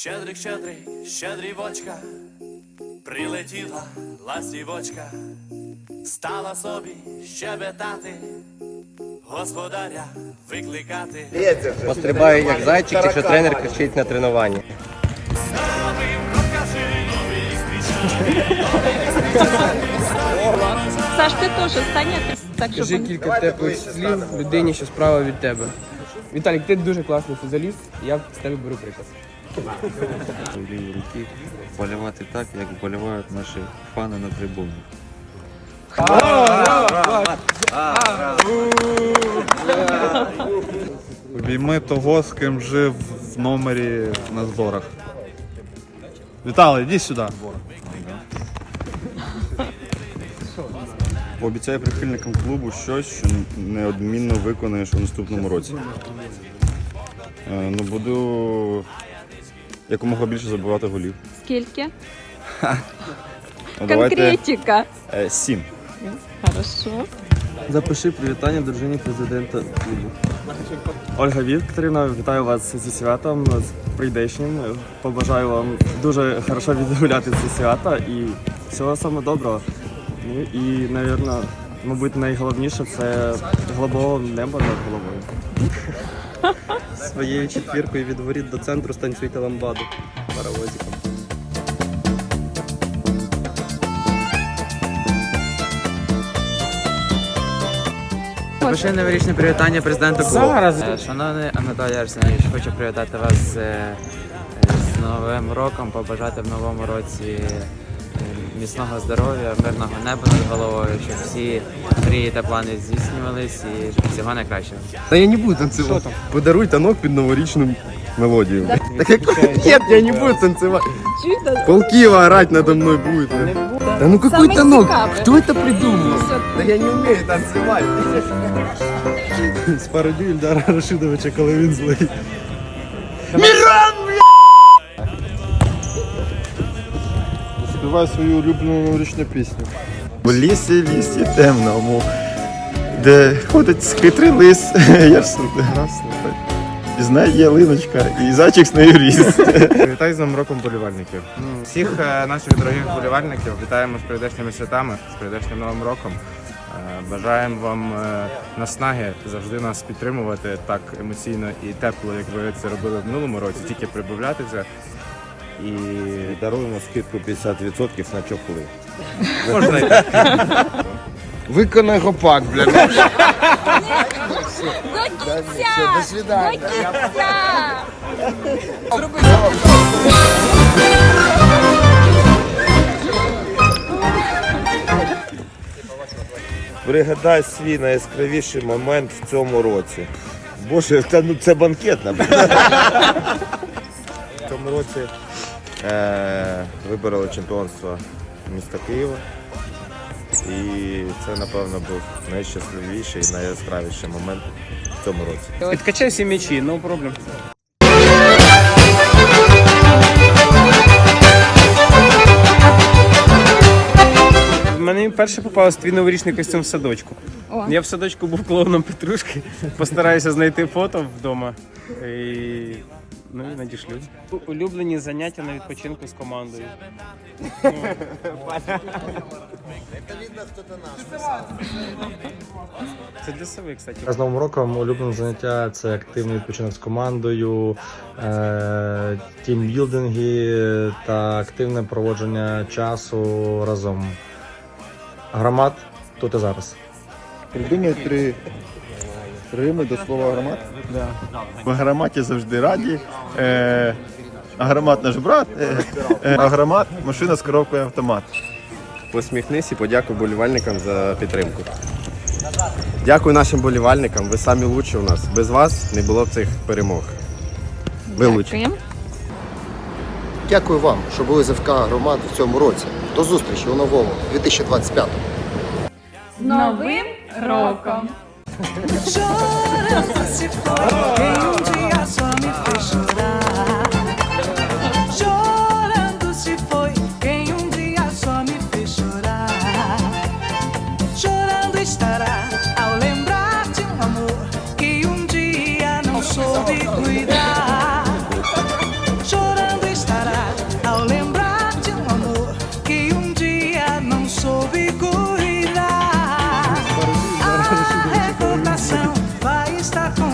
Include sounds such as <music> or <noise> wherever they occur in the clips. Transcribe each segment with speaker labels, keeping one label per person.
Speaker 1: Щедрик, щедрик, щедрівочка, прилетіла ластівочка, стала собі щебетати, господаря викликати.
Speaker 2: Пострибаю як зайчик, якщо тренер кричить на тренуванні.
Speaker 3: Саш, ти теж стань так,
Speaker 4: Скажи кілька теплих слів людині, що справа від тебе. Віталік, ти дуже класний футболіст, я з тебе беру приклад.
Speaker 5: Ліві руки болівати так, як вболівають наші фани на трибунах.
Speaker 6: Обійми того, з ким жив в номері на зборах. Віталій, іди сюди.
Speaker 7: Пообіцяй прихильникам клубу щось, що неодмінно виконаєш у наступному році. Е, Ну, буду якомога більше забивати голів.
Speaker 3: Скільки? <laughs>
Speaker 7: Ну, давайте
Speaker 3: Конкретика.
Speaker 7: е, сім.
Speaker 3: Хорошо.
Speaker 8: Запиши привітання дружині президента клубу. Ольга Вікторівна, вітаю вас зі святом, з прийдешнім. Побажаю вам дуже хорошо відгуляти ці свята і всього самого доброго. Ну і, напевно, мабуть, найголовніше це голубого неба над головою.
Speaker 2: Своєю четвіркою від воріт до центру станцюйте ламбаду паровозиком.
Speaker 9: Запиши новорічне привітання президенту клубу.
Speaker 4: Зараз.
Speaker 9: Е, Шановний Анатолій Арсенович, хочу привітати вас з, е, з Новим роком, побажати в новому році міцного здоров'я, мирного неба над головою, щоб всі мрії та плани здійснювались і всього найкращого.
Speaker 7: Та я не буду танцювати. Подаруй танок під новорічну мелодію. <laughs> Так як Нет, я не буду танцевать. Полкива орать надо мной будет. Да ну какой танок? Кто это придумал? Да я не умею танцевать.
Speaker 6: Спародію <laughs> Ільдара Рашидовича, коли він злий. Співай свою улюблену новорічну пісню.
Speaker 7: В лісі, лісі темному, де ходить хитрий лис, <laughs> я ж раз і знає ялиночка, і зайчик з нею ріс. <laughs>
Speaker 10: Вітаю з Новим роком болівальників. Всіх е, наших дорогих болівальників вітаємо з прийдешніми святами, з прийдешнім новим роком. Е, Бажаємо вам е, наснаги завжди нас підтримувати так емоційно і тепло, як ви це робили в минулому році, тільки прибавляти І
Speaker 7: Даруємо скидку 50% на чохли.
Speaker 10: можна і
Speaker 6: Виконай гопак, бля.
Speaker 3: До кінця! До кінця!
Speaker 7: Пригадай свій найяскравіший момент в цьому році. Боже, та ну це банкет, напевно. В цьому році вибороли чемпіонство міста Києва. І це, напевно, був найщасливіший і найяскравіший момент в цьому році.
Speaker 4: Підкачай всі м'ячі, no problem. В мене перше попався твій новорічний костюм в садочку.
Speaker 3: О.
Speaker 4: Я в садочку був клоуном Петрушки, постараюся знайти фото вдома. І... Ну і надішлю. Улюблені заняття на відпочинку з командою. Це для себе, кстати.
Speaker 8: З Новим роком улюблене заняття це активний відпочинок з командою, е, тімбілдинги та активне проводження часу разом. Громад тут і зараз.
Speaker 6: Придумай три рими до слова громад.
Speaker 7: В громаді завжди раді. Е, агромат наш брат, е, е, агромат машина з коробкою автомат.
Speaker 2: Посміхнись і подякуй болівальникам за підтримку. Дякую нашим болівальникам, ви самі лучші у нас. Без вас не було б цих перемог. Ви лучші.
Speaker 11: Дякую вам, що були з ФК громад в цьому році. До зустрічі у новому 2025.
Speaker 3: З Новим роком!
Speaker 1: Chora se for.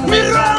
Speaker 1: Mira